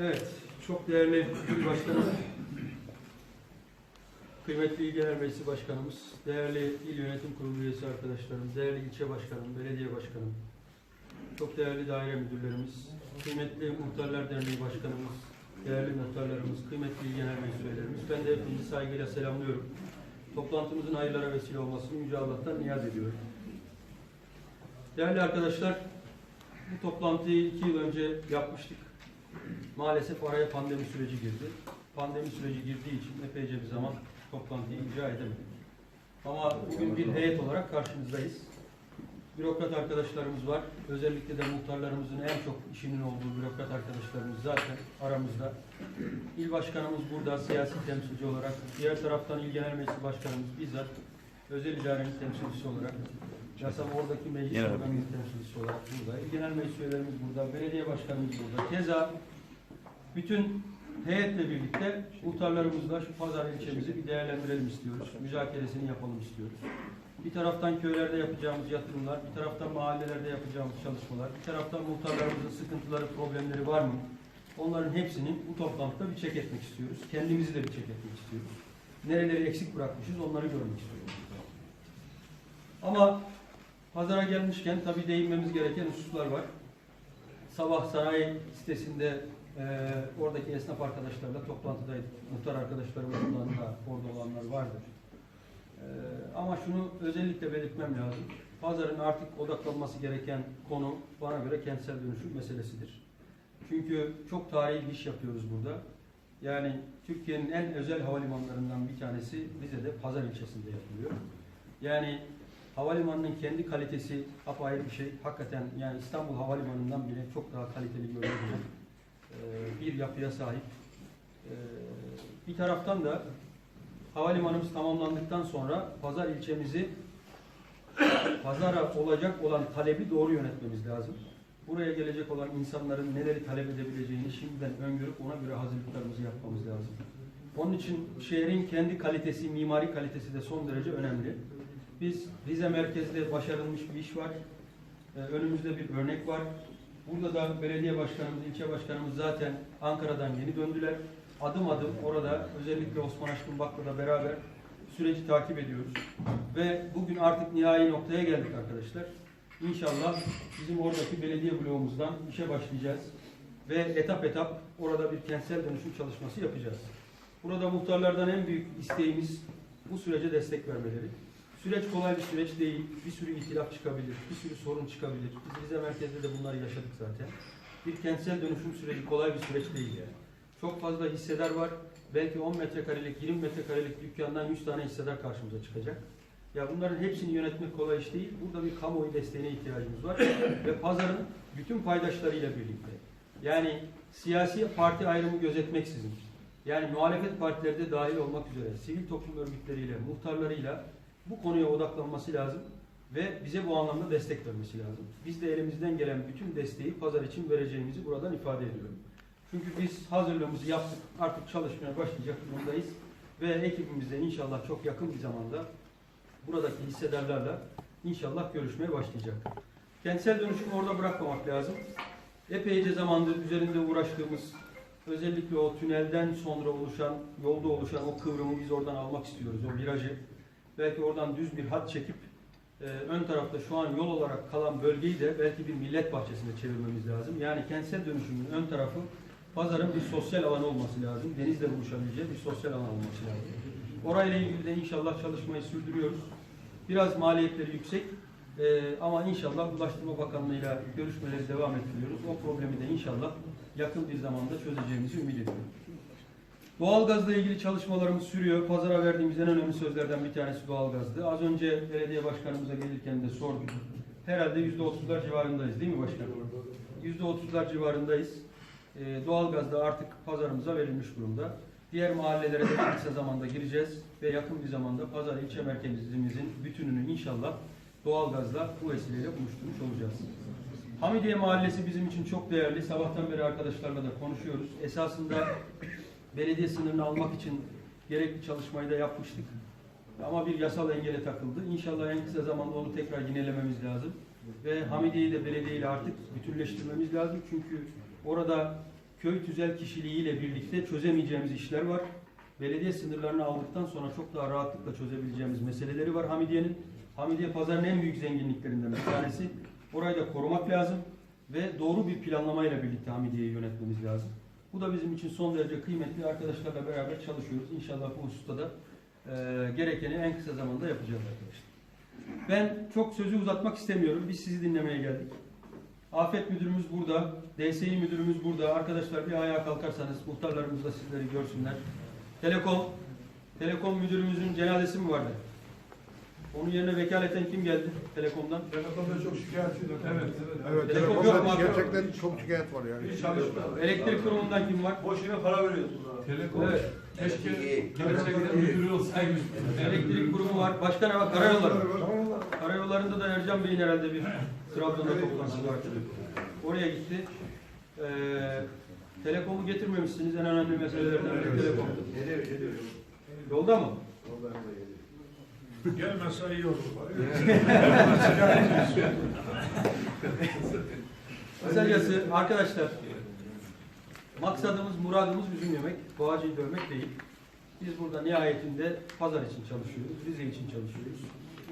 Evet, çok değerli başkanım, kıymetli il genel meclisi başkanımız, değerli il yönetim kurulu üyesi arkadaşlarım, değerli ilçe başkanım, belediye başkanım, çok değerli daire müdürlerimiz, kıymetli muhtarlar derneği başkanımız, değerli muhtarlarımız, kıymetli il genel meclis üyelerimiz, ben de hepinizi saygıyla selamlıyorum. Toplantımızın hayırlara vesile olmasını Yüce Allah'tan niyaz ediyorum. Değerli arkadaşlar, bu toplantıyı iki yıl önce yapmıştık. Maalesef araya pandemi süreci girdi. Pandemi süreci girdiği için epeyce bir zaman toplantıyı icra edemedik. Ama bugün bir heyet olarak karşınızdayız. Bürokrat arkadaşlarımız var. Özellikle de muhtarlarımızın en çok işinin olduğu bürokrat arkadaşlarımız zaten aramızda. İl başkanımız burada siyasi temsilci olarak, diğer taraftan il genel meclis başkanımız bizzat özel idarenin temsilcisi olarak, yasam oradaki meclis Genel. organının temsilcisi olarak burada, genel meclis üyelerimiz burada, belediye başkanımız burada. Keza bütün heyetle birlikte muhtarlarımızla şu pazar ilçemizi bir değerlendirelim istiyoruz. Müzakeresini yapalım istiyoruz. Bir taraftan köylerde yapacağımız yatırımlar, bir taraftan mahallelerde yapacağımız çalışmalar, bir taraftan muhtarlarımızın sıkıntıları, problemleri var mı? Onların hepsinin bu toplantıda bir çek etmek istiyoruz. Kendimizi de bir çek etmek istiyoruz. Nereleri eksik bırakmışız onları görmek istiyoruz. Ama pazara gelmişken tabii değinmemiz gereken hususlar var. Sabah sanayi sitesinde e, oradaki esnaf arkadaşlarla toplantıdaydık. Muhtar arkadaşlarımızdan da orada olanlar vardır. E, ama şunu özellikle belirtmem lazım. Pazarın artık odaklanması gereken konu bana göre kentsel dönüşüm meselesidir. Çünkü çok tarihi bir iş yapıyoruz burada. Yani Türkiye'nin en özel havalimanlarından bir tanesi Rize'de Pazar ilçesinde yapılıyor. Yani havalimanının kendi kalitesi apayrı bir şey. Hakikaten yani İstanbul Havalimanı'ndan bile çok daha kaliteli görülebilen e, bir yapıya sahip. E, Bir taraftan da havalimanımız tamamlandıktan sonra pazar ilçemizi pazara olacak olan talebi doğru yönetmemiz lazım. Buraya gelecek olan insanların neleri talep edebileceğini şimdiden öngörüp ona göre hazırlıklarımızı yapmamız lazım. Onun için şehrin kendi kalitesi, mimari kalitesi de son derece önemli. Biz Rize merkezde başarılmış bir iş var. Ee, önümüzde bir örnek var. Burada da belediye başkanımız, ilçe başkanımız zaten Ankara'dan yeni döndüler. Adım adım orada özellikle Osman Aşkın Baklı'da beraber süreci takip ediyoruz. Ve bugün artık nihai noktaya geldik arkadaşlar. İnşallah bizim oradaki belediye bloğumuzdan işe başlayacağız. Ve etap etap orada bir kentsel dönüşüm çalışması yapacağız. Burada muhtarlardan en büyük isteğimiz bu sürece destek vermeleri. Süreç kolay bir süreç değil. Bir sürü itilaf çıkabilir, bir sürü sorun çıkabilir. Biz Rize merkezde de bunları yaşadık zaten. Bir kentsel dönüşüm süreci kolay bir süreç değil yani. Çok fazla hissedar var. Belki 10 metrekarelik, 20 metrekarelik dükkandan 100 tane hissedar karşımıza çıkacak. Ya bunların hepsini yönetmek kolay iş değil. Burada bir kamuoyu desteğine ihtiyacımız var. Ve pazarın bütün paydaşlarıyla birlikte. Yani siyasi parti ayrımı gözetmeksizin. Yani muhalefet partileri de dahil olmak üzere sivil toplum örgütleriyle, muhtarlarıyla bu konuya odaklanması lazım ve bize bu anlamda destek vermesi lazım. Biz de elimizden gelen bütün desteği pazar için vereceğimizi buradan ifade ediyorum. Çünkü biz hazırlığımızı yaptık, artık çalışmaya başlayacak durumdayız ve ekibimizle inşallah çok yakın bir zamanda buradaki hissedarlarla inşallah görüşmeye başlayacak. Kentsel dönüşümü orada bırakmamak lazım. Epeyce zamandır üzerinde uğraştığımız özellikle o tünelden sonra oluşan, yolda oluşan o kıvrımı biz oradan almak istiyoruz, o virajı. Belki oradan düz bir hat çekip e, ön tarafta şu an yol olarak kalan bölgeyi de belki bir millet bahçesine çevirmemiz lazım. Yani kentsel dönüşümün ön tarafı pazarın bir sosyal alanı olması lazım. Denizle buluşabileceği bir sosyal alan olması lazım. Orayla ilgili de inşallah çalışmayı sürdürüyoruz. Biraz maliyetleri yüksek e, ama inşallah Ulaştırma Bakanlığı'yla görüşmeleri devam ettiriyoruz. O problemi de inşallah yakın bir zamanda çözeceğimizi ümit ediyorum. Doğalgazla ilgili çalışmalarımız sürüyor. Pazara verdiğimiz en önemli sözlerden bir tanesi doğalgazdı. Az önce belediye başkanımıza gelirken de sorduk. Herhalde yüzde otuzlar civarındayız değil mi başkanım? Yüzde otuzlar civarındayız. Ee, doğalgaz da artık pazarımıza verilmiş durumda. Diğer mahallelere de kısa zamanda gireceğiz ve yakın bir zamanda pazar ilçe merkezimizin bütününü inşallah doğalgazla bu vesileyle buluşturmuş olacağız. Hamidiye Mahallesi bizim için çok değerli. Sabahtan beri arkadaşlarla da konuşuyoruz. Esasında belediye sınırını almak için gerekli çalışmayı da yapmıştık. Ama bir yasal engele takıldı. İnşallah en kısa zamanda onu tekrar yinelememiz lazım. Ve Hamidiye'yi de belediye ile artık bütünleştirmemiz lazım. Çünkü orada köy tüzel kişiliğiyle birlikte çözemeyeceğimiz işler var. Belediye sınırlarını aldıktan sonra çok daha rahatlıkla çözebileceğimiz meseleleri var Hamidiye'nin. Hamidiye pazarın en büyük zenginliklerinden bir tanesi. Orayı da korumak lazım ve doğru bir planlamayla birlikte Hamidiye'yi yönetmemiz lazım. Bu da bizim için son derece kıymetli. Arkadaşlarla beraber çalışıyoruz. İnşallah bu hususta da e, gerekeni en kısa zamanda yapacağız arkadaşlar. Ben çok sözü uzatmak istemiyorum. Biz sizi dinlemeye geldik. Afet müdürümüz burada, DSİ müdürümüz burada. Arkadaşlar bir ayağa kalkarsanız muhtarlarımız da sizleri görsünler. Telekom, Telekom müdürümüzün cenazesi mi vardı? Onun yerine vekaleten kim geldi Telekom'dan? Telekomda çok şikayetçiydim. Evet, evet. Evet, Telefon yok mu? gerçekten çok şikayet var yani. Hiç çalışmıyor. Elektrik kurumundan kim var? Boşuna para veriyorsun. Telekom Evet. keşke gerçekten müdürü olsaymış. Elektrik kurumu var. Başka ne var? Karayolları. Karayollarında da Ercan Bey'in herhalde bir Trabzon'da toplantısı var. Oraya gitti. Ee, telekomu getirmemişsiniz. En önemli meselelerden biri telekom. Geliyor, geliyor. Yolda mı? Gelmese iyi olur. Kısacası arkadaşlar maksadımız, muradımız üzüm yemek, boğacıyı dövmek değil. Biz burada nihayetinde pazar için çalışıyoruz, Rize için çalışıyoruz.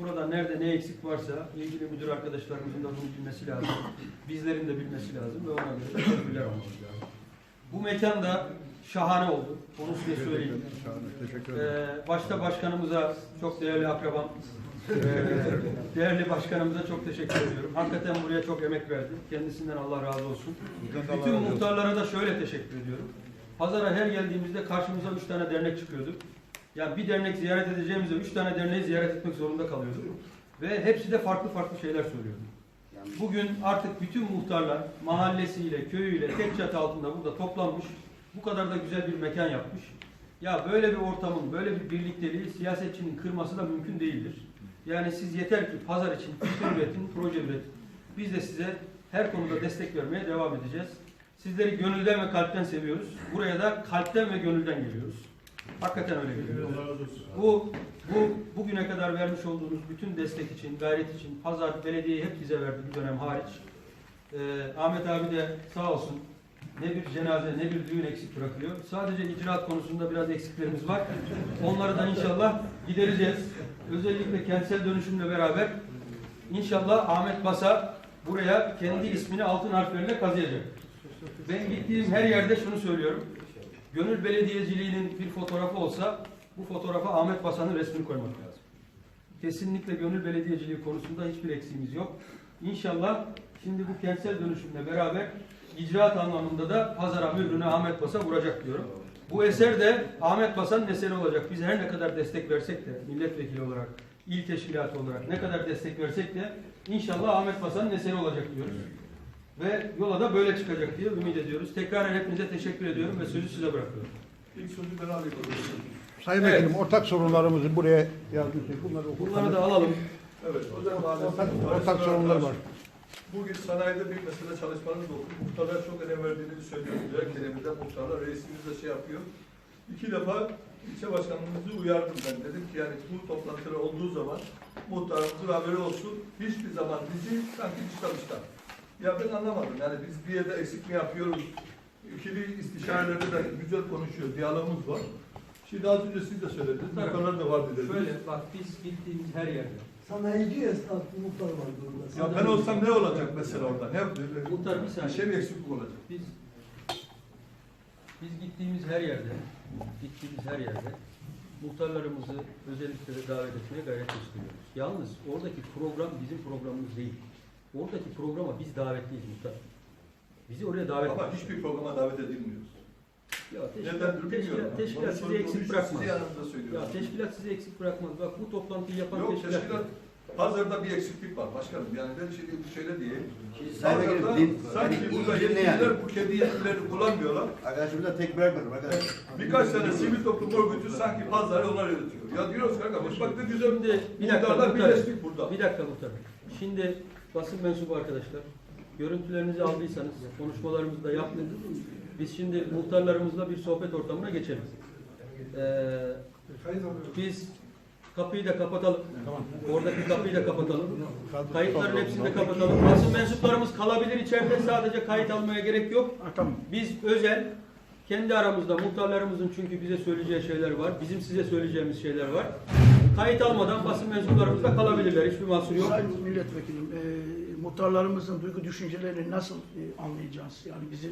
Burada nerede ne eksik varsa ilgili müdür arkadaşlarımızın da bunu bilmesi lazım. Bizlerin de bilmesi lazım ve ona göre tedbirler almamız lazım. Bu mekan da şahane oldu. Onu size söyleyeyim. Teşekkür ederim. Ee, başta başkanımıza, çok değerli akrabam, ee, değerli başkanımıza çok teşekkür ediyorum. Hakikaten buraya çok emek verdi. Kendisinden Allah razı olsun. Bütün muhtarlara da şöyle teşekkür ediyorum. Pazara her geldiğimizde karşımıza üç tane dernek çıkıyordu. Yani bir dernek ziyaret edeceğimizde üç tane derneği ziyaret etmek zorunda kalıyorduk. Ve hepsi de farklı farklı şeyler söylüyordu. Bugün artık bütün muhtarlar mahallesiyle, köyüyle tek çatı altında burada toplanmış. Bu kadar da güzel bir mekan yapmış. Ya böyle bir ortamın, böyle bir birlikteliği siyasetçinin kırması da mümkün değildir. Yani siz yeter ki pazar için fikir üretin, proje üretin. Biz de size her konuda destek vermeye devam edeceğiz. Sizleri gönülden ve kalpten seviyoruz. Buraya da kalpten ve gönülden geliyoruz. Hakikaten öyle geliyoruz. Bu, bu bugüne kadar vermiş olduğunuz bütün destek için, gayret için, pazar belediyeyi hep bize verdi bir dönem hariç. Ee, Ahmet abi de sağ olsun ne bir cenaze ne bir düğün eksik bırakılıyor. Sadece icraat konusunda biraz eksiklerimiz var. Onları da inşallah gidereceğiz. Özellikle kentsel dönüşümle beraber inşallah Ahmet Basa buraya kendi ismini altın harflerle kazıyacak. Ben gittiğim her yerde şunu söylüyorum. Gönül Belediyeciliğinin bir fotoğrafı olsa bu fotoğrafa Ahmet Basan'ın resmini koymak lazım. Kesinlikle gönül belediyeciliği konusunda hiçbir eksiğimiz yok. İnşallah şimdi bu kentsel dönüşümle beraber icraat anlamında da pazara mührünü Ahmet Basa vuracak diyorum. Bu eser de Ahmet Basan'ın eseri olacak. Biz her ne kadar destek versek de milletvekili olarak, il teşkilatı olarak ne kadar destek versek de inşallah Ahmet Basan'ın eseri olacak diyoruz. Ve yola da böyle çıkacak diye ümit ediyoruz. Tekrar hepinize teşekkür ediyorum ve sözü size bırakıyorum. İlk sözü ben alayım. Sayın Evet. Vekilim, ortak sorunlarımızı buraya yazmıştık. Bunları Bunları da alalım. Evet. Ortak, ortak sorunlar var. Bugün sanayide bir mesele çalışmanız oldu. Muhtarlar çok önem verdiğini söylüyor. Gerekçelerimizde muhtarlar, reisimiz de şey yapıyor. İki defa ilçe başkanımızı uyardım ben. Dedim ki yani bu toplantılar olduğu zaman muhtarımızın haberi olsun. Hiçbir zaman bizi sanki dışta dışta. Ya ben anlamadım. Yani biz bir yerde eksik mi yapıyoruz? İkili istişarelerde de güzel konuşuyor. Diyalogumuz var. Şimdi az önce siz de söylediniz. Muhtarlar da var dediniz. Şöyle bak biz gittiğimiz her yerde. Sanayici esnaf muhtar var burada. Ya ben olsam ne olacak mesela orada? Ne Muhtar bir bir saniye. şey mi eksiklik olacak? Biz biz gittiğimiz her yerde, gittiğimiz her yerde muhtarlarımızı özellikle de davet etmeye gayret gösteriyoruz. Yalnız oradaki program bizim programımız değil. Oradaki programa biz davetliyiz muhtar. Bizi oraya davet Ama hiçbir programa davet edilmiyoruz. Ya teşkilat, sizi eksik için bırakmaz. Sizi söylüyorum. Ya teşkilat sizi eksik bırakmaz. Bak bu toplantıyı yapan Yok teşkilat. teşkilat, pazarda bir eksiklik var başkanım. Yani ben şimdi şöyle diyeyim. Sayın Vekilim, Pazarda din- sanki yani burada dinle yetkililer yani. bu kendi yetkilerini kullanmıyorlar. Arkadaşım da tek bırakmadım arkadaşlar. Birkaç tane sivil toplum örgütü sanki pazarı onlar yönetiyor. Ya diyoruz kanka biz bak ne güzel Şimdi bir dakika muhtarlar muhtar. birleştik burada. Bir dakika muhtar. Şimdi basın mensubu arkadaşlar. Görüntülerinizi aldıysanız konuşmalarımızı da yaptık. Biz şimdi muhtarlarımızla bir sohbet ortamına geçelim. Ee, biz kapıyı da kapatalım. Oradaki kapıyı da kapatalım. Kayıtların hepsini de kapatalım. Basın mensuplarımız kalabilir içeride. Sadece kayıt almaya gerek yok. Tamam. Biz özel kendi aramızda muhtarlarımızın çünkü bize söyleyeceği şeyler var. Bizim size söyleyeceğimiz şeyler var. Kayıt almadan basın mensuplarımız da kalabilirler. Hiçbir mahsur yok. Sayın Milletvekilim, e, muhtarlarımızın duygu düşüncelerini nasıl e, anlayacağız? Yani bizi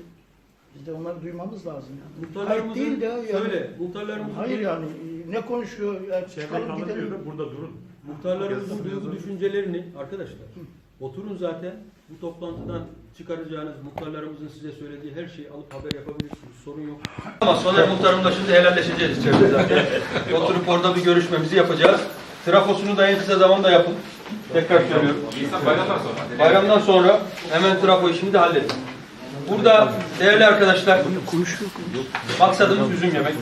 biz de onları duymamız lazım yani. Muhtarlarımızın değil de yani. şöyle, muhtarlarımızın Hayır yani ne konuşuyor? Ya, çıkalım gidelim. burada durun. Muhtarlarımızın duygu düşüncelerini arkadaşlar oturun zaten bu toplantıdan çıkaracağınız muhtarlarımızın size söylediği her şeyi alıp haber yapabilirsiniz. Sorun yok. Ama Soner muhtarımla şimdi helalleşeceğiz içeride zaten. Oturup orada bir görüşmemizi yapacağız. Trafosunu da en kısa zamanda yapın. Tekrar söylüyorum. bayramdan sonra. Bayramdan sonra hemen trafo işini de halledin. Burada değerli arkadaşlar maksadımız üzüm yemek.